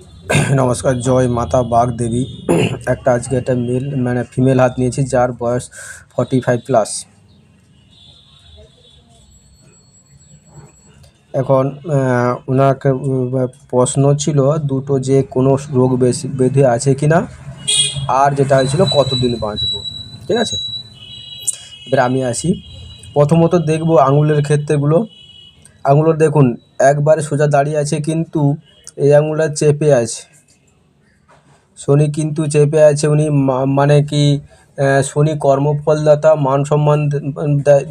নমস্কার, জয় মাতা বাগ দেবী। একটা আজকে একটা মেল মানে ফিমেল হাত নিয়েছি, যার বয়স ফর্টি ফাইভ প্লাস এখন ওনাকে প্রশ্ন ছিল দুটো যে কোনো রোগ বেশি, বেঁধে আছে কি না আর যেটা হয়েছিল কতদিন বাঁচবো, ঠিক আছে? এবার আমি আসি। প্রথমত দেখব আঙুলের ক্ষেত্রেগুলো। আঙুলের দেখুন, একবারে সোজা দাঁড়িয়ে আছে কিন্তু এই আঙুলটা চেপে আছে। শনি কিন্তু চেপে আছে, উনি মানে কি শনি কর্মফলদাতা, মান সম্মান দেয়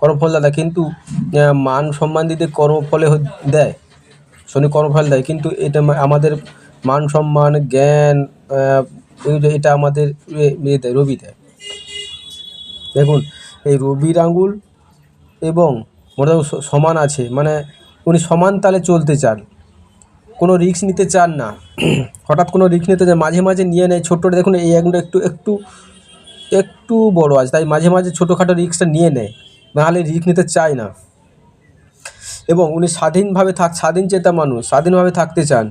কর্মফলদাতা, কিন্তু মান সম্মান দিতে কর্মফলে দেয়, শনি কর্মফল দেয়, কিন্তু এটা আমাদের মান সম্মান, জ্ঞান এটা আমাদের এ দেয়, রবি দেয়। দেখুন, এই রবির আঙ্গুল এবং মোটামুটি সমান আছে মানে উনি সমান তালে চলতে চান। কোনো রিস্ক নিতে চান না। হঠাৎ কোনো রিস্ক নিতে চান, মাঝে মাঝে নিয়ে নেয়। ছোট্ট দেখুন, এই আঙুলটা একটু একটু একটু বড় আছে, তাই মাঝে মাঝে ছোটোখাটো রিস্কটা নিয়ে নেয়। নাহলে রিস্ক নিতে চায় না। এবং উনি স্বাধীনভাবে থাক স্বাধীন চেতা মানুষ, স্বাধীনভাবে থাকতে চান।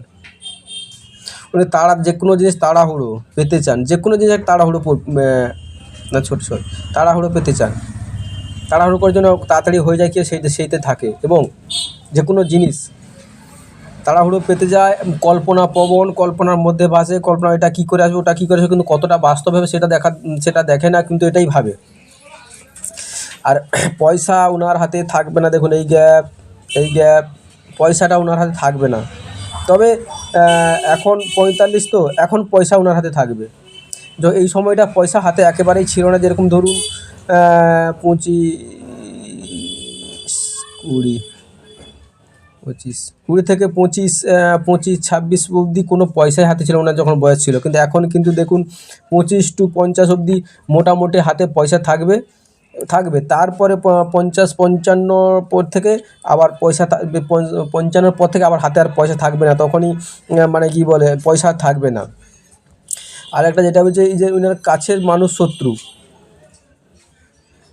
উনি তাড়া, যে কোনো জিনিস তাড়াহুড়ো পেতে চান, যে কোনো জিনিস তাড়াহুড়ো না ছোট ছোট তাড়াহুড়ো পেতে চান। তাড়াহুড়ো করার জন্য তাড়াতাড়ি হয়ে যায় কি সেইতে সেইতে থাকে। এবং যে কোনো জিনিস তাড়াহুড়ো পেতে যায়, কল্পনা পবন, কল্পনার মধ্যে ভাসে কল্পনা এটা কী করে আসবে, ওটা কী করে আসবে, কিন্তু কতটা বাস্তব হবে সেটা দেখা, সেটা দেখে না, কিন্তু এটাই ভাবে। আর পয়সা ওনার হাতে থাকবে না, দেখুন এই গ্যাপ এই গ্যাপ, পয়সাটা ওনার হাতে থাকবে না। তবে এখন পঁয়তাল্লিশ তো, এখন পয়সা ওনার হাতে থাকবে। তো এই সময়টা পয়সা হাতে একেবারেই ছিল না, যেরকম ধরুন পঁচিশ কুড়ি। পঁচিশ, কুড়ি থেকে পঁচিশ পঁচিশ, ছাব্বিশ অবধি কোনো পয়সাই হাতে ছিল না যখন বয়স ছিল। কিন্তু এখন কিন্তু দেখুন, পঁচিশ টু পঞ্চাশ অবধি মোটামুটি হাতে পয়সা থাকবে থাকবে। তারপরে পঞ্চাশ পঞ্চান্নর পর থেকে আবার পয়সা থাকবে পঞ্চ- পঞ্চান্নর পর থেকে আবার হাতে আর পয়সা থাকবে না। তখনই মানে কি বলে, পয়সা থাকবে না। আর একটা যেটা হচ্ছে এই যে উনার কাছের মানুষ শত্রু।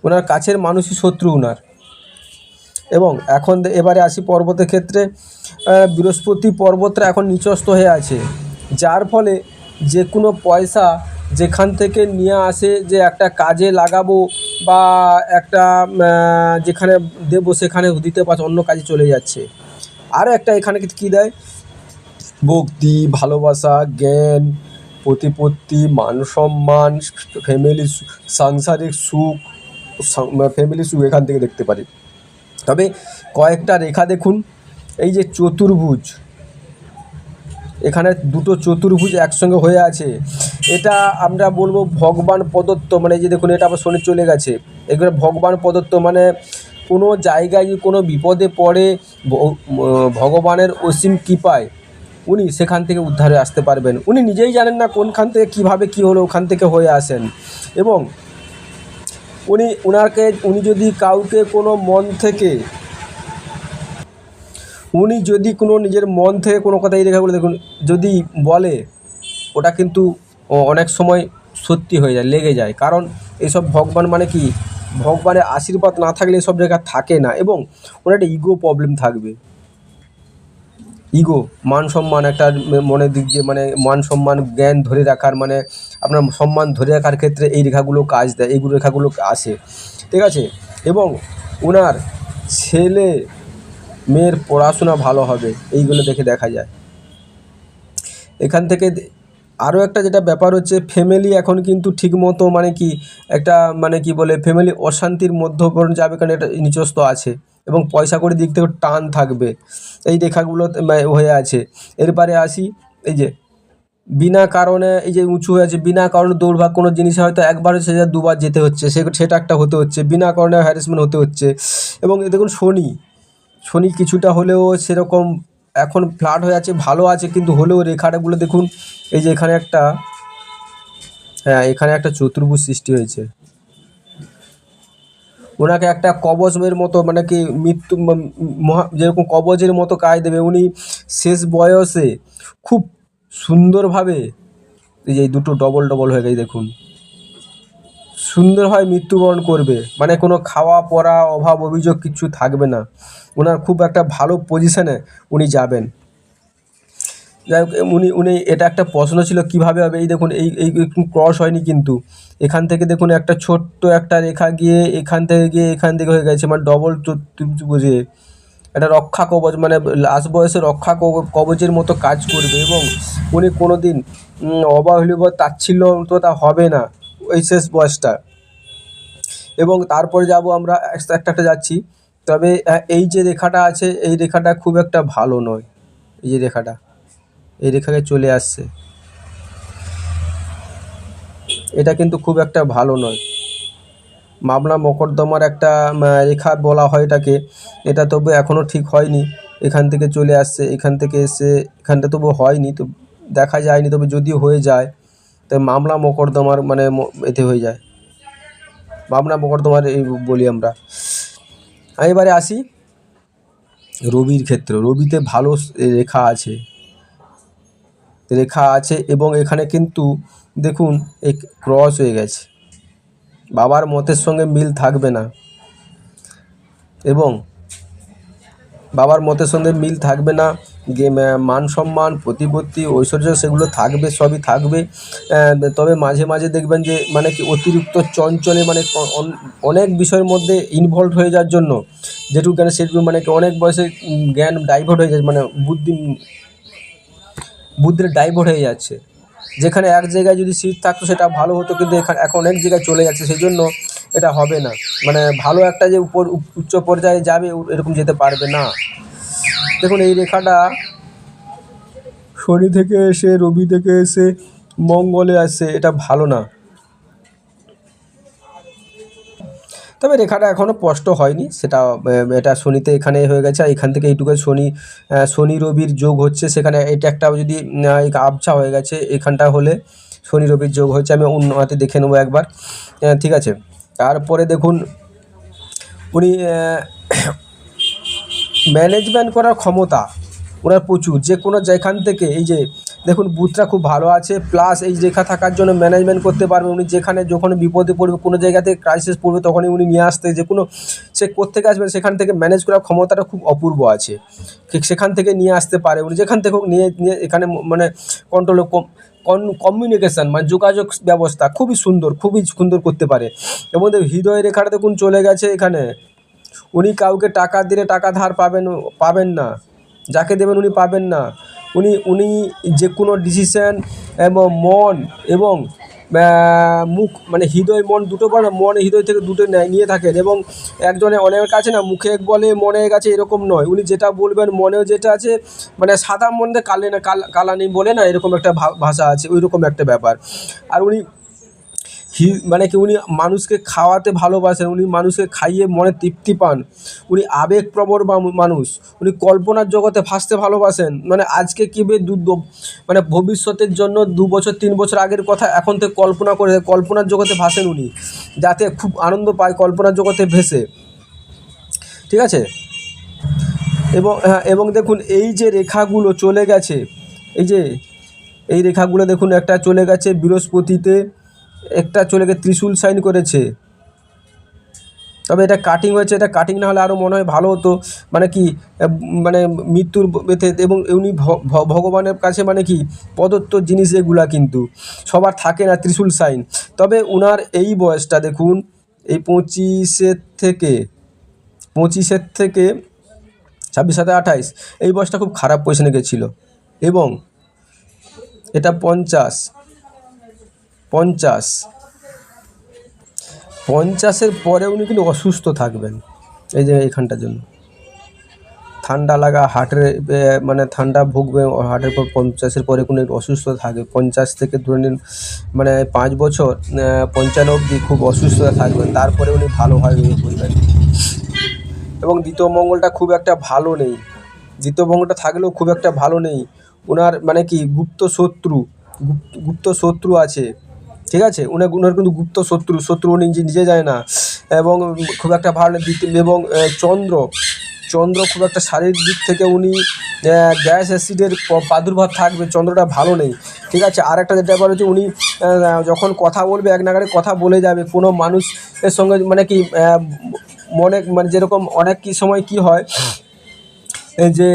ওনার কাছের মানুষই শত্রু উনার। এবং এখন এবারে আসি পর্বতের ক্ষেত্রে বৃহস্পতি পর্বতটা এখন নিচস্ত হয়ে আছে। যার ফলে যে কোনো পয়সা যেখান থেকে নিয়ে আসে যে একটা কাজে লাগাবো বা একটা যেখানে দেবো সেখানে দিতে পারছে, অন্য কাজে চলে যাচ্ছে। আর একটা এখানে কী দেয়? ভক্তি, ভালোবাসা, জ্ঞান, প্রতিপত্তি, মান সম্মান, ফ্যামিলি সাংসারিক সুখ ফ্যামিলি সুখ এখান থেকে দেখতে পারি। তবে কয়েকটা রেখা দেখুন। এই যে চতুর্ভুজ। এখানে দুটো চতুর্ভুজ একসঙ্গে হয়ে আছে। এটা আমরা বলব ভগবান প্রদত্ত মানে এই যে দেখুন, এটা আবার শনি চলে গেছে। এগুলো ভগবান প্রদত্ত মানে কোনো জায়গায় যদি কোনো বিপদে পড়ে ভগবানের অসীম কৃপায় উনি সেখান থেকে উদ্ধারে আসতে পারবেন। উনি নিজেই জানেন না কোনখান থেকে কীভাবে কী হলো, ওখান থেকে হয়ে আসেন। এবং উনি ওনাকে উনি যদি কাউকে কোনো মন থেকে, উনি যদি কোনো নিজের মন থেকে কোনো কথা এই রেখাগুলো দেখুন, যদি বলে, ওটা কিন্তু অনেক সময় সত্যি হয়ে যায়, লেগে যায়। কারণ এইসব ভগবান মানে কি? ভগবানের আশীর্বাদ না থাকলে এসব জায়গা থাকে না এবং ওনার একটা ইগো প্রবলেম থাকবে। ইগো মান সম্মান একটা মনের দিক দিয়ে মানে মান সম্মান, জ্ঞান ধরে রাখার মানে আপনার সম্মান ধরে রাখার ক্ষেত্রে এই রেখাগুলো কাজ দেয় এইগুলো রেখাগুলো আসে। ঠিক আছে? এবং ওনার ছেলে মেয়ের পড়াশোনা ভালো হবে, এইগুলো দেখে দেখা যায়। এখান থেকে আরও একটা যেটা ব্যাপার হচ্ছে ফ্যামিলি এখন কিন্তু ঠিকমতো মানে কি একটা মানে কি বলে ফ্যামিলি অশান্তির মধ্য যাবে কারণ এটা নিচস্ত আছে। এবং পয়সা করে দিক থেকে টান থাকবে। এই রেখাগুলো হয়ে আছে। এরপরে আসি, এই যে, বিনা কারণে, এই যে উঁচু হয়ে আছে, বিনা কারণে দৌড়ভাগ কোনো জিনিসে হয়তো একবার সে দুবার যেতে হচ্ছে, সে, সেটা একটা হতে হচ্ছে, বিনা কারণে হ্যারাসমেন্ট হতে হচ্ছে। এবং দেখুন শনি শনি কিছুটা হলেও সেরকম এখন ফ্ল্যাট হয়ে আছে, ভালো আছে, কিন্তু হলেও রেখাটাগুলো দেখুন, এই যে এখানে একটা হ্যাঁ এখানে একটা চতুর্ভুজ সৃষ্টি হয়েছে। ওনাকে একটা কবজের মতো মানে কি মৃত্যু মহা, যেরকম কবজের মতো কাজ দেবে। উনি শেষ বয়সে খুব সুন্দরভাবে, এই যে দুটো ডবল ডবল হয়ে গেছে দেখুন। সুন্দরভাবে মৃত্যুবরণ করবে। মানে কোনো খাওয়া, পড়া, অভাব, অভিযোগ কিছু থাকবে না। ওনার খুব একটা ভালো পজিশনে উনি যাবেন। যাই হোক উনি উনি, এটা একটা প্রশ্ন ছিল, কীভাবে হবে? এই দেখুন, এই এই ক্রস হয়নি কিন্তু। এখান থেকে দেখুন, একটা ছোট্ট একটা রেখা গিয়ে এখান থেকে গিয়ে এখান থেকে হয়ে গেছে মানে ডবল বুঝে। এটা রক্ষা কবচ মানে লাস্ট বয়সে রক্ষা কবচের মতো কাজ করবে এবং উনি কোনো দিন অবাহলিব তা হবে না ওই শেষ বয়সটা। এবং তারপরে যাব আমরা, একটা একটা যাচ্ছি। তবে এই যে রেখাটা আছে, এই রেখাটা খুব একটা ভালো নয়, এই যে রেখাটা। এই রেখাকে চলে আসছে। এটা কিন্তু খুব একটা ভালো নয়। মামলা মকদ্দমার একটা রেখা বলা হয় এটাকে। এটা তবু এখনও ঠিক হয়নি। এখান থেকে চলে আসছে। এখান থেকে এসে, এখানটা তবু হয়নি। তো দেখা যায়নি, তবে যদি হয়ে যায়, তো মামলা মকদ্দমার মানে এতে হয়ে যায়। মামলা মকদ্দমার এই বলি আমরা। এবারে আসি রবির ক্ষেত্রে। রবিতে ভালো রেখা আছে। রেখা আছে এবং এখানে কিন্তু দেখুন এই ক্রস হয়ে গেছে। বাবার মতের সঙ্গে মিল থাকবে না। এবং বাবার মতের সঙ্গে মিল থাকবে না। মান সম্মান, প্রতিপত্তি, ঐশ্বর্য সেগুলো থাকবে, সবই থাকবে। তবে মাঝে মাঝে দেখবেন যে মানে কি অতিরিক্ত চঞ্চলে মানে অনেক বিষয়ের মধ্যে ইনভলভ হয়ে যাওয়ার জন্য, যেটুকু জ্ঞান সেটুকু মানে অনেক বয়সে জ্ঞান ডাইভার্ট হয়ে যাচ্ছে মানে বুদ্ধি বুদ্ধির ডাইভার্ট হয়ে যাচ্ছে। যেখানে এক জায়গায় যদি সিট থাকতো সেটা ভালো হতো, কিন্তু এখানে এখন অনেক জায়গায় চলে যাচ্ছে সেই জন্য এটা হবে না। মানে ভালো একটা যে উপর উচ্চ পর্যায়ে যাবে এরকম যেতে পারবে না। দেখুন, এই রেখাটা শনি থেকে এসে, রবি থেকে এসে, মঙ্গলে আসে, এটা ভালো না। তবে রেখাটা এখনও স্পষ্ট হয়নি। সেটা এটা শনিতে এখানে হয়ে গেছে। আর এখান থেকে এইটুকু শনি শনি রবির যোগ হচ্ছে সেখানে এটা একটা যদি আবছা হয়ে গেছে, এখানটা হলে শনি রবির যোগ হচ্ছে আমি অন্য হাতে দেখে নেব একবার। ঠিক আছে। তারপরে দেখুন, উনি ম্যানেজমেন্ট করার ক্ষমতা, ওনার প্রচুর। যে কোনো যেখান থেকে, এই যে দেখুন বুথটা খুব ভালো আছে প্লাস এই রেখা থাকার জন্য ম্যানেজমেন্ট করতে পারবে। উনি যেখানে যখন বিপদে পড়বে, কোনো জায়গাতে ক্রাইসিস পড়বে, তখনই উনি নিয়ে আসতে, যে কোনো সে কোত্থেকে আসবেন সেখান থেকে ম্যানেজ করার ক্ষমতাটা খুব অপূর্ব আছে। ঠিক সেখান থেকে নিয়ে আসতে পারে। উনি যেখান থেকে নিয়ে নিয়ে এখানে মানে কন্ট্রোল কমিউনিকেশান মানে যোগাযোগ ব্যবস্থা খুবই সুন্দর খুবই সুন্দর করতে পারে। এবং হৃদয় রেখাটা দেখুন চলে গেছে এখানে। উনি কাউকে টাকা দিলে টাকা ধার পাবেন পাবেন না। যাকে দেবেন উনি পাবেন না। উনি উনি যে কোনো ডিসিশান এবং মন এবং মুখ মানে হৃদয়, মন দুটো করে মন, হৃদয় থেকে দুটো নেয় থাকেন এবং একজনে অনেক কাছে না মুখে এক বলে মনে কাছে এরকম নয়। উনি যেটা বলবেন, মনেও যেটা আছে মানে সাদা মনে কালে না, কাল কালানি বলে না এরকম একটা ভাষা আছে ওই রকম একটা ব্যাপার। আর উনি হি মানে কি উনি মানুষকে খাওয়াতে ভালোবাসেন, উনি মানুষকে খাইয়ে মনে তৃপ্তি পান। উনি আবেগপ্রবণ মা- মানুষ। উনি কল্পনার জগতে ভাসতে ভালোবাসেন। মানে আজকে কীভাবে দু- মানে ভবিষ্যতের জন্য দু বছর, তিন বছর আগের কথা এখন থেকে কল্পনা করে, কল্পনার জগতে ভাসেন উনি। যাতে খুব আনন্দ পায়, কল্পনার জগতে ভেসে। ঠিক আছে? এবং হ্যাঁ এবং দেখুন, এই যে রেখাগুলো চলে গেছে, এই যে, এই রেখাগুলো দেখুন, একটা চলে গেছে বৃহস্পতিতে। একটা চলে গেছে ত্রিশূল সাইন করেছে। তবে এটা কাটিং হয়েছে, এটা কাটিং না হলে আরও মনে হয় ভালো হতো। মানে কি মানে মৃত্যুর এতে এবং উনি ভগবানের কাছে মানে কি, প্রদত্ত জিনিস এগুলা কিন্তু। সবার থাকে না ত্রিশূল সাইন তবে উনার এই বয়সটা দেখুন, এই পঁচিশের থেকে পঁচিশের থেকে ছাব্বিশ সাথে আঠাইশ এই বয়সটা খুব খারাপ পজিশনে গেছিল। এবং এটা পঞ্চাশ পঞ্চাশ। পঞ্চাশের পরে উনি কিন্তু অসুস্থ থাকবেন এই যে এইখানটার জন্য। ঠান্ডা লাগা হার্টের মানে ঠান্ডা ভুগবে হার্টের পর পঞ্চাশের পরে কোনো অসুস্থ থাকে। পঞ্চাশ থেকে ধরে নিন মানে পাঁচ বছর পঞ্চান্ন অবধি খুব অসুস্থ থাকবেন। তারপরে উনি ভালোভাবে ইয়ে করবেন এবং দ্বিতীয় মঙ্গলটা খুব একটা ভালো নেই। দ্বিতীয় মঙ্গলটা থাকলেও খুব একটা ভালো নেই। ওনার মানে কি, গুপ্ত শত্রু গুপ্ত শত্রু আছে। ঠিক আছে? উনার উনার কিন্তু গুপ্ত শত্রু শত্রু উনি নিজে যায় না। এবং খুব একটা ভালো এবং চন্দ্র চন্দ্র খুব একটা শারীরিক দিক থেকে উনি গ্যাস অ্যাসিডের প্রাদুর্ভাব থাকবে, চন্দ্রটা ভালো নেই। ঠিক আছে? আর একটা যেটা ব্যাপার হচ্ছে উনি যখন কথা বলবে, এক নাগারে কথা বলে যাবে। কোনো মানুষের সঙ্গে মানে কি মনে মানে যেরকম অনেক কি সময় কি হয় যে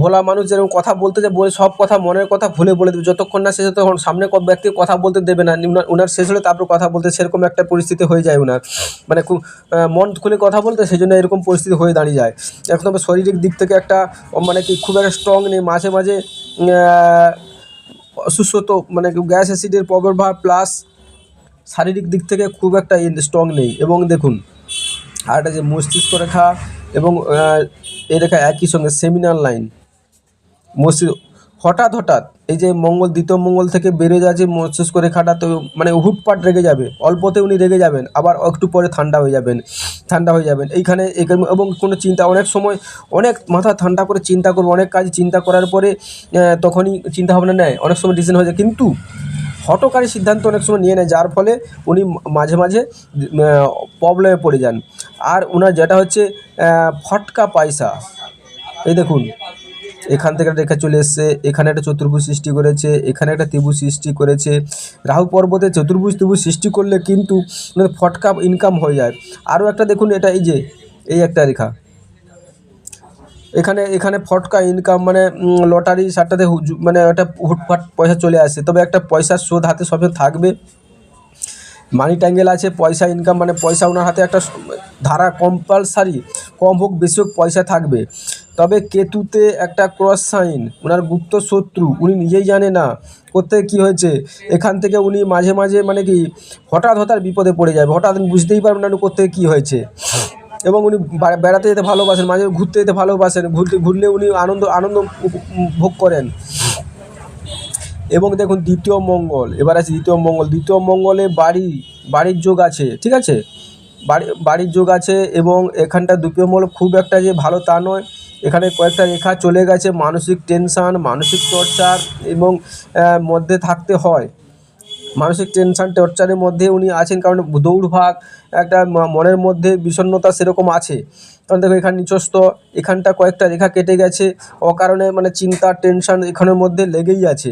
ভোলা মানুষ যেরকম কথা বলতে যে বলে সব কথা মনের কথা ভুলে বলে দেবে। যতক্ষণ না শেষ তখন সামনে ব্যক্তির কথা বলতে দেবে না উনার শেষ হলে তারপর কথা বলতে সেরকম একটা পরিস্থিতি হয়ে যায় উনার। মানে খুব মন খুলে কথা বলতে সেই জন্য এরকম পরিস্থিতি হয়ে দাঁড়িয়ে যায়। এখন তবে শারীরিক দিক থেকে একটা মানে কি খুব একটা স্ট্রং নেই। মাঝে মাঝে আহ, অসুস্থ মানে গ্যাস অ্যাসিডের প্রভাব প্লাস শারীরিক দিক থেকে খুব একটা স্ট্রং নেই। এবং দেখুন আর একটা যে মস্তিষ্ক রেখা এবং এই রেখা একই সঙ্গে সেমিনার লাইন মস্তিষ্ক হঠাৎ হঠাৎ এই যে মঙ্গল, দ্বিতীয় মঙ্গল থেকে বেড়ে যাচ্ছে মস্তিষ্ক রেখাটা তো মানে হুটপাট রেগে যাবে। অল্পতে উনি রেগে যাবেন, আবার একটু পরে ঠান্ডা হয়ে যাবেন, ঠান্ডা হয়ে যাবেন। এইখানে এবং কোনো চিন্তা, অনেক সময় অনেক মাথা ঠান্ডা করে চিন্তা করব, অনেক কাজ চিন্তা করার পরে তখনই চিন্তা ভাবনা নেয়, অনেক সময় ডিসিশন হয়ে যায়। কিন্তু হটকারী সিদ্ধান্ত অনেক সময় নিয়ে নেয়, যার ফলে উনি মাঝে মাঝে প্রবলেমে পড়ে যান। আর ওনার যেটা হচ্ছে ফটকা পয়সা। এই দেখুন, এখান থেকে একটা রেখা চলে এসছে, এখানে একটা চতুর্ভুজ সৃষ্টি করেছে, এখানে একটা ত্রিভুজ সৃষ্টি করেছে। রাহু পর্বতে চতুর্ভুজ ত্রিভুজ সৃষ্টি করলে কিন্তু ফটকা ইনকাম হয়ে যায়। আরও একটা দেখুন, এটা এই যে, এই একটা রেখা। এখানে এখানে ফটকা ইনকাম মানে লটারি সারটাতে মানে একটা হুটফাট পয়সা চলে আসে। তবে একটা পয়সার শোধ হাতে সবসময় থাকবে। মানি ট্যাঙ্গেল আছে, পয়সা ইনকাম মানে পয়সা ওনার হাতে একটা ধারা কম্পালসারি কম হোক, বেশি হোক, পয়সা থাকবে। তবে কেতুতে একটা ক্রস সাইন ওনার গুপ্ত শত্রু, উনি নিজেই জানে না। কোথায় কী হয়েছে? এখান থেকে উনি মাঝে মাঝে মানে কি হঠাৎ হঠাৎ বিপদে পড়ে যাবে। হঠাৎ বুঝতেই পারবেন না কোথায় কী হয়েছে। এবং উনি বেড়াতে যেতে ভালোবাসেন, মাঝে ঘুরতে যেতে ভালোবাসেন, ঘুরতে, ঘুরলে উনি আনন্দ আনন্দ ভোগ করেন। এবং দেখুন দ্বিতীয় মঙ্গল, এবার আছে দ্বিতীয় মঙ্গল। দ্বিতীয় মঙ্গলে বাড়ি, বাড়ির যোগ আছে, ঠিক আছে? বাড়ি, বাড়ির যোগ আছে এবং এখানটা দ্বিতীয় মঙ্গল খুব একটা যে ভালো তা নয়। এখানে কয়েকটা রেখা চলে গেছে, মানসিক টেনশান মানসিক টর্চার এবং মধ্যে থাকতে হয়। মানসিক টেনশন টর্চারের মধ্যে উনি আছেন। কারণ দৌড়ভাগ একটা মনের মধ্যে বিষণ্ণতা সেরকম আছে। কারণ দেখো এখানে নিচস্ত এখানটা কয়েকটা রেখা কেটে গেছে। অকারণে মানে চিন্তা টেনশন এখানের মধ্যে লেগেই আছে।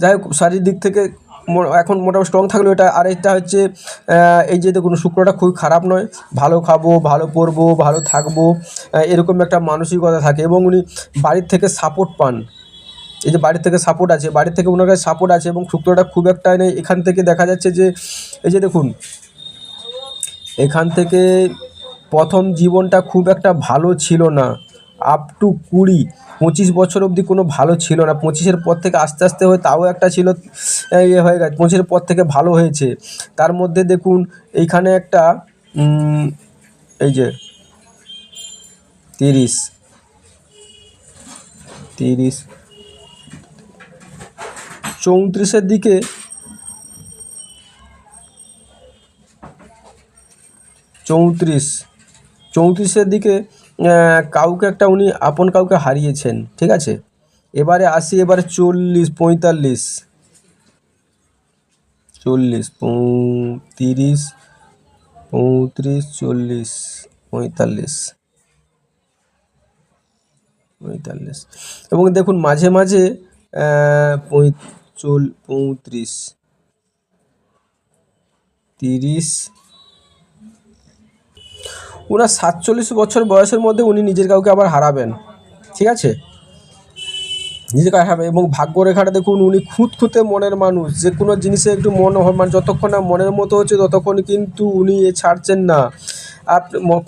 যাই হোক, শারীরিক দিক থেকে এখন মোটামুটি স্ট্রং থাকলেও এটা। আর এটা হচ্ছে এই যে দেখুন, শুক্রটা খুব খারাপ নয়। ভালো খাব, ভালো পরবো ভালো থাকব এরকম একটা মানসিকতা থাকে। এবং উনি বাড়ির থেকে সাপোর্ট পান। এই যে বাড়ির থেকে সাপোর্ট আছে বাড়ির থেকে ওনার কাছে সাপোর্ট আছে এবং শুক্রটা খুব একটা নেই। এখান থেকে দেখা যাচ্ছে যে, এই যে দেখুন, এখান থেকে প্রথম জীবনটা খুব একটা ভালো ছিল না। আপ টু কুড়ি, পঁচিশ বছর অবধি কোনো ভালো ছিল না। পঁচিশের পর থেকে আস্তে আস্তে হয়ে তাও একটা ছিল ইয়ে হয়ে গেছে, পঁচিশের পর থেকে ভালো হয়েছে। তার মধ্যে দেখুন, এইখানে একটা এই যে, তিরিশ তিরিশ চৌত্রিশের দিকে চৌত্রিশ, চৌত্রিশের দিকে কাউকে একটা উনি আপন কাউকে হারিয়েছেন, ঠিক আছে? এবারে আসি, এবারে চল্লিশ, পঁয়তাল্লিশ। চল্লিশ তিরিশ পঁয়ত্রিশ, চল্লিশ, পঁয়তাল্লিশ। পঁয়তাল্লিশ। এবং দেখুন, মাঝে মাঝে চল পঁয়ত্রিশ। তিরিশ। ওনার সাতচল্লিশ বছর বয়সের মধ্যে উনি নিজের কাউকে আবার হারাবেন। ঠিক আছে? নিজেকে হারাবেন এবং ভাগ্যরেখাটা দেখুন, উনি খুঁত খুঁতে মনের মানুষ। যে কোনো জিনিসে একটু মন মানে যতক্ষণ না মনের মতো হচ্ছে, ততক্ষণ কিন্তু উনি এ ছাড়ছেন না।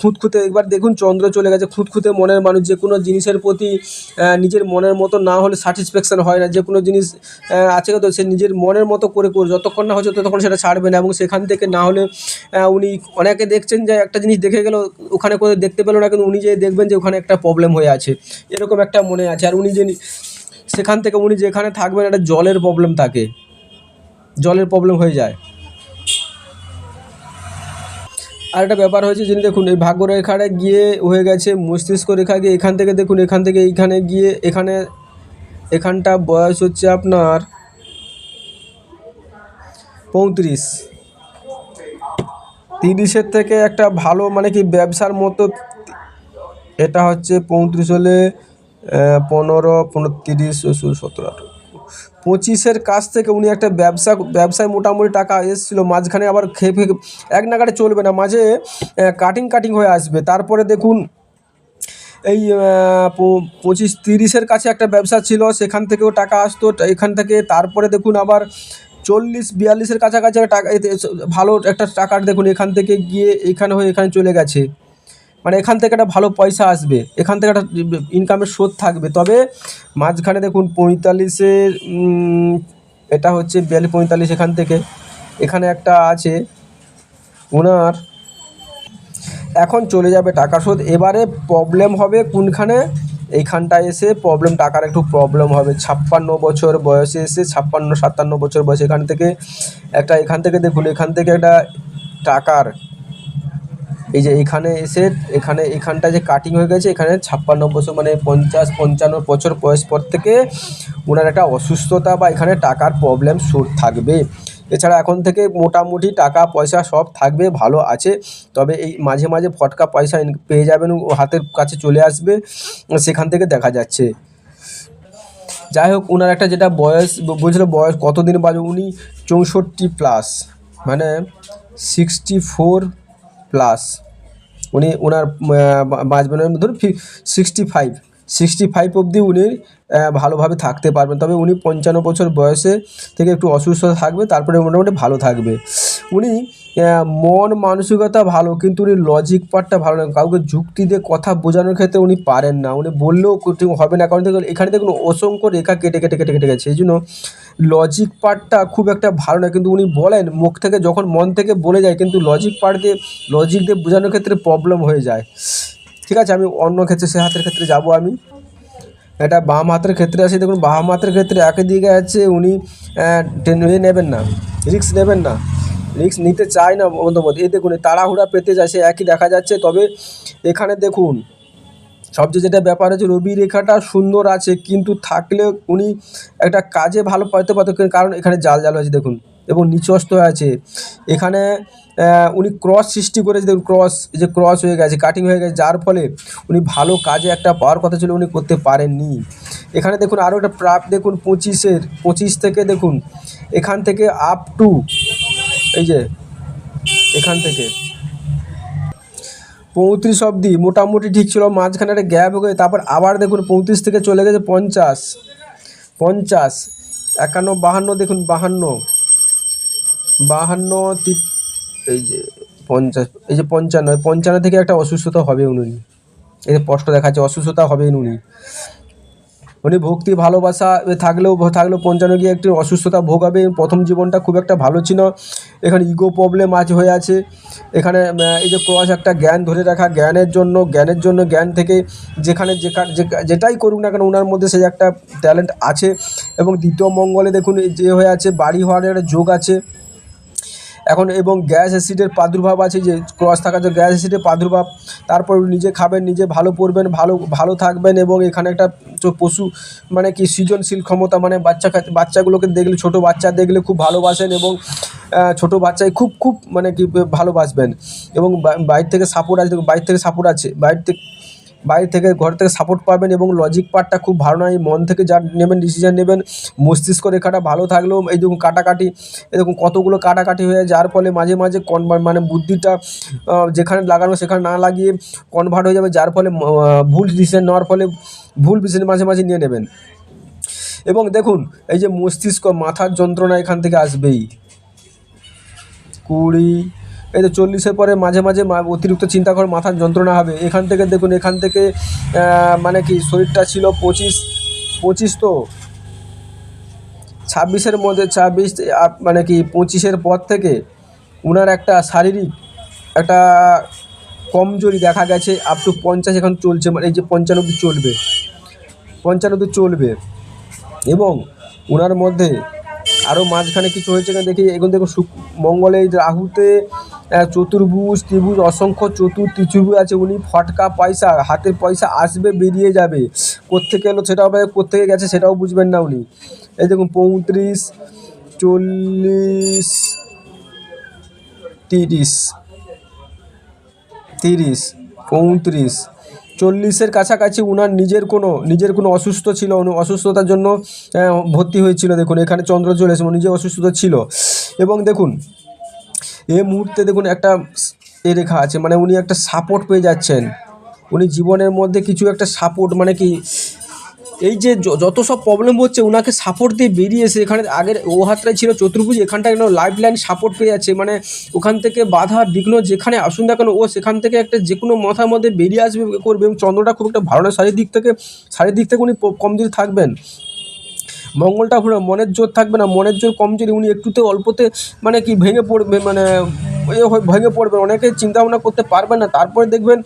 খুঁতখুঁতে একবার দেখুন চন্দ্র চলে গেছে, খুঁতখুঁতে মনের মানুষ, যে কোনো জিনিসের প্রতি নিজের মনের মতো না হলে স্যাটিসফ্যাকশন হয় না, যে কোনো জিনিস আছে তো, সে নিজের মনের মতো করে করে যতক্ষণ না হচ্ছে ততক্ষণ সেটা ছাড়বে না, এবং সেখান থেকে না হলে উনি অনেকে দেখছেন যে একটা জিনিস দেখে গেল, ওখানে কোথাও দেখতে পেল না, কিন্তু উনি যে দেখবেন যে ওখানে একটা প্রবলেম হয়ে আছে, এরকম একটা মনে আছে, আর উনি যে সেখান থেকে উনি যেখানে থাকবেন, একটা জলের প্রবলেম থাকে, জলের প্রবলেম হয়ে যায়। আর একটা ব্যাপার হয়েছে যিনি দেখুন, এই ভাগ্যরেখাটা গিয়ে হয়ে গেছে, মস্তিষ্ক রেখা গিয়ে এখান থেকে দেখুন, এখান থেকে এইখানে গিয়ে এখানে, এখানটা বয়স হচ্ছে আপনার পঁয়ত্রিশ। তিরিশের থেকে একটা ভালো মানে কি ব্যবসার মতো, এটা হচ্ছে পঁয়ত্রিশ হলে পনেরো পনেরো, তিরিশ, সতেরো পঁচিশের কাছ থেকে উনি একটা ব্যবসা, ব্যবসায় মোটামুটি টাকা এসেছিল। মাঝখানে আবার খেয়ে ফেয়ে এক নাগাড়ে চলবে না। মাঝে কাটিং কাটিং হয়ে আসবে। তারপরে দেখুন, এই পঁচিশ, তিরিশের কাছে একটা ব্যবসা ছিল। সেখান থেকেও টাকা আসতো। এখান থেকে তারপরে দেখুন আবার চল্লিশ, বিয়াল্লিশের কাছাকাছি টাকা ভালো একটা টাকার দেখুন এখান থেকে গিয়ে এখানে হয়ে এখানে চলে গেছে। মানে এখান থেকে একটা ভালো পয়সা আসবে, এখান থেকে একটা ইনকামের স্রোত থাকবে। তবে মাঝখানে দেখুন পঁয়তাল্লিশের এটা হচ্ছে বিয়াল্লিশ পঁয়তাল্লিশ এখান থেকে। এখানে একটা আছে ওনার। এখন চলে যাবে টাকা শোধ। এবারে প্রবলেম হবে কোনখানে? এইখানটায় এসে প্রবলেম টাকার একটু প্রবলেম হবে। ছাপ্পান্ন বছর বয়সে এসে ছাপ্পান্ন, সাতান্ন বছর বয়সে এখান থেকে একটা, এখান থেকে দেখুন, এখান থেকে একটা টাকার এই যে এখানে এসে, এখানে, এখানটা যে কাটিং হয়ে গেছে, এখানে ছাপ্পান্ন বছর মানে পঞ্চাশ, পঞ্চান্ন বছর বয়স পর থেকে ওনার একটা অসুস্থতা বা এখানে টাকার প্রবলেম শুরু থাকবে। এছাড়া এখন থেকে মোটামুটি টাকা, পয়সা সব থাকবে, ভালো আছে। তবে এই মাঝে মাঝে ফটকা পয়সা পেয়ে যাবেন হাতের কাছে চলে আসবে, সেখান থেকে দেখা যাচ্ছে। যাই হোক, ওনার একটা যেটা বয়স বলছিল বয়স কতদিন বাজে, উনি চৌষট্টি প্লাস মানে সিক্সটি ফোর প্লাস উনি ওনার বাঁচবেনের ধরুন সিক্সটি ফাইভ সিক্সটি ফাইভ অবধি উনি ভালোভাবে থাকতে পারবেন। তবে উনি পঞ্চান্ন বছর বয়সে থেকে একটু অসুস্থ থাকবে, তারপরে মোটামুটি ভালো থাকবে। উনি মন মানসিকতা ভালো, কিন্তু উনি লজিক পার্টটা ভালো না কাউকে যুক্তি দিয়ে কথা বোঝানোর ক্ষেত্রে উনি পারেন না। উনি বললেও হবে না। কারণ দেখুন, এখানে দেখুন অসংখ্য রেখা কেটে কেটে কেটে কেটে গেছে। এই জন্য লজিক পার্টটা খুব একটা ভালো না। কিন্তু উনি বলেন, মুখ থেকে যখন মন থেকে বলে যায়, কিন্তু লজিক পার্ট দিয়ে লজিক দিয়ে বোঝানোর ক্ষেত্রে প্রবলেম হয়ে যায়। ঠিক আছে, আমি অন্য ক্ষেত্রে, সে হাতের ক্ষেত্রে যাব আমি। এটা বাম হাতের ক্ষেত্রে আছে। দেখুন, বাম হাতের ক্ষেত্রে একই দিকে আছে, উনি টেন- নেবেন না, রিস্ক নেবেন না। রিস্ক নিতে চায় না বন্ধুবান্ধব এই দেখুন তাড়াহুড়া পেতে যায়, সে একই দেখা যাচ্ছে। তবে এখানে দেখুন, সবচেয়ে যেটা ব্যাপার হচ্ছে, রবি রেখাটা সুন্দর আছে, কিন্তু থাকলে উনি একটা কাজে ভালো পাইতে পারতো কারণ এখানে জাল জাল আছে দেখুন। এবং নিচস্ত আছে। এখানে উনি ক্রস সৃষ্টি করেছে, দেখুন ক্রস যে ক্রস হয়ে গেছে কাটিং হয়ে গেছে, যার ফলে উনি ভালো কাজে একটা পাওয়ার কথা ছিল, উনি করতে পারেননি। এখানে দেখুন আরও একটা প্রাপ, দেখুন, পঁচিশের, পঁচিশ থেকে, দেখুন, এখান থেকে আপ টু এই যে, এখান থেকে। পঁয়ত্রিশ অবধি, মোটামুটি ঠিক ছিল, মাঝখানে একটা গ্যাপ হয়ে তারপর আবার দেখুন পঁয়ত্রিশ থেকে চলে গেছে পঞ্চাশ। পঞ্চাশ, একান্ন, বাহান্ন, দেখুন, বাহান্ন। বাহান্ন, তিপ, এই যে, পঞ্চাশ, এই যে পঞ্চান্ন পঞ্চান্ন থেকে একটা অসুস্থতা হবে উনি। এই যে স্পষ্ট দেখাচ্ছে, অসুস্থতা হবে উনি। উনি ভক্তি, ভালোবাসা থাকলেও থাকলেও পঞ্চান্ন গিয়ে একটি অসুস্থতা ভোগাবে। প্রথম জীবনটা খুব একটা ভালো ছিল। এখানে ইগো প্রবলেম আজ হয়ে আছে। এখানে এই যে ক্রস একটা জ্ঞান ধরে রাখা, জ্ঞানের জন্য জ্ঞানের জন্য, জ্ঞান থেকে যেখানে যেখানে যেটাই করুক না কেন ওনার মধ্যে সেই একটা ট্যালেন্ট আছে। এবং দ্বিতীয় মঙ্গলে দেখুন যে হয়ে আছে, বাড়ি হওয়ার একটা যোগ আছে। এখন এবং গ্যাস অ্যাসিডের প্রাদুর্ভাব আছে যে ক্রস থাকা যে গ্যাস অ্যাসিডের প্রাদুর্ভাব। তারপর নিজে খাবেন, নিজে ভালো পড়বেন ভালো ভালো থাকবেন এবং এখানে একটা পশু মানে কি সৃজনশীল ক্ষমতা মানে বাচ্চা বাচ্চাগুলোকে দেখলে, ছোট বাচ্চা দেখলে খুব ভালোবাসেন এবং ছোট বাচ্চায় খুব খুব মানে কি ভালোবাসবেন। এবং বাইরে থেকে সাপোর্ট আছে বাইরে থেকে সাপোর্ট আছে, বাইরে থেকে বাইরে থেকে, ঘর থেকে সাপোর্ট পাবেন এবং লজিক পার্টটা খুব ভালো নয়। মন থেকে যা নেবেন ডিসিশন নেবেন, মস্তিষ্ক রেখাটা ভালো থাকলেও এই দেখুন কাটাকাটি এরকম কতগুলো কাটাকাটি হয়ে যার ফলে মাঝে মাঝে কন মানে বুদ্ধিটা যেখানে লাগানো সেখানে না লাগিয়ে কনভার্ট হয়ে যাবে। যার ফলে ভুল ডিসিশন নেওয়ার ফলে ভুল ডিসিশন মাঝে মাঝে নিয়ে নেবেন। এবং দেখুন, এই যে মস্তিষ্ক, মাথার যন্ত্রণা এখান থেকে আসবেই। কুড়ি এই তো চল্লিশের পরে মাঝে মাঝে অতিরিক্ত চিন্তা করে মাথার যন্ত্রণা হবে। এখান থেকে দেখুন, এখান থেকে মানে কি, শরীরটা ছিল পঁচিশ পঁচিশ তো? ছাব্বিশের মধ্যে, ছাব্বিশ মানে কি, পঁচিশের পর থেকে ওনার একটা শারীরিক, একটা কমজোরি দেখা গেছে আপ টু পঞ্চাশ এখন চলছে মানে এই যে পঞ্চানব্বই চলবে। পঞ্চানব্বই চলবে। এবং ওনার মধ্যে আরও মাঝখানে কিছু হয়েছে দেখি এখন দেখুন মঙ্গলে রাহুতে চতুর্ভুজ, ত্রিভুজ, অসংখ্য চতুর ত্রিভুজ আছে উনি ফটকা পয়সা, হাতের পয়সা আসবে, বেরিয়ে যাবে। কোত্থেকে এলো সেটাও হবে কোত্থেকে গেছে সেটাও বুঝবেন না উনি। এই দেখুন, পঁয়ত্রিশ, চল্লিশ, তিরিশ তিরিশ, পঁয়ত্রিশ। চল্লিশের কাছাকাছি উনার নিজের কোনো নিজের কোনো অসুস্থ ছিল অসুস্থতার জন্য ভর্তি হয়েছিল। দেখুন, এখানে চন্দ্র চলে এসে নিজে অসুস্থতা ছিল। এবং দেখুন এই মুহূর্তে দেখুন একটা এ রেখা আছে মানে উনি একটা সাপোর্ট পেয়ে যাচ্ছেন। উনি জীবনের মধ্যে কিছু একটা সাপোর্ট মানে কি, এই যে যত সব প্রবলেম হচ্ছে ওনাকে সাপোর্ট দিয়ে বেরিয়ে এসে এখানে আগের ও হাতটাই ছিল চতুর্ভুজ এখানটা একদম লাইফ লাইন সাপোর্ট পেয়ে যাচ্ছে। মানে ওখান থেকে বাধা বিঘ্ন যেখানে আসুন না কেন, ও সেখান থেকে একটা যে কোনো মাথার মধ্যে বেরিয়ে আসবে, করবে এবং চন্দ্রটা খুব একটা ভালো না শারীরিক দিক থেকে, শারীরিক দিক থেকে উনি প- কমজোরি থাকবেন। মঙ্গলটা মনের জোর থাকবে না, মনের জোর কমজোরি উনি একটুতে অল্পতে মানে কি ভেঙে পড়বে মানে ভেঙে পড়বে, অনেকে চিন্তা ভাবনা করতে পারবে না, তারপরে দেখবেন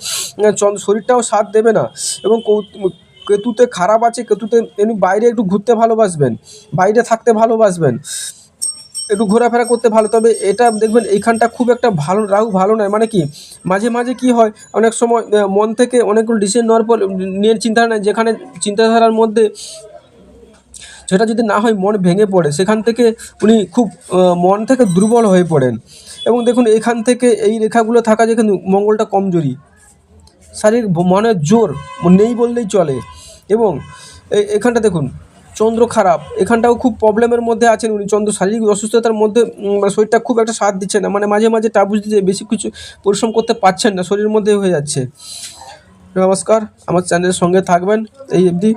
শরীরটাও সাথ দেবে না এবং কেতুতে খারাপ আছে, কেতুতে এমনি বাইরে একটু ঘুরতে ভালোবাসবেন, বাইরে থাকতে ভালোবাসবেন, একটু ঘোরাফেরা করতে ভালো, তবে এটা দেখবেন এইখানটা খুব একটা ভালো, রাহু ভালো নয় মানে কি, মাঝে মাঝে কি হয়, অনেক সময় মন থেকে অনেকগুলো ডিসিশন নেওয়ার পর নিয়ে চিন্তাধারা নেয়, যেখানে চিন্তাধারার মধ্যে সেটা যদি না হয় মন ভেঙে পড়ে, সেখান থেকে উনি খুব মন থেকে দুর্বল হয়ে পড়েন। এবং দেখুন, এখান থেকে এই রেখাগুলো থাকা যেখানে মঙ্গলটা কমজোরি। শারীরিক ভ- মনের জোর নেই বললেই চলে। এবং এখানটা দেখুন, চন্দ্র খারাপ। এখানটাও খুব প্রবলেমের মধ্যে আছেন উনি। চন্দ্র শারীরিক অসুস্থতার মধ্যে মানে শরীরটা খুব একটা সাথ দিচ্ছে না। মানে মাঝে মাঝে টাবুস দিতে বেশি কিছু পরিশ্রম করতে পারছেন না, শরীরের মধ্যে হয়ে যাচ্ছে। নমস্কার। আমার চ্যানেলের সঙ্গে থাকবেন, এই অবধি।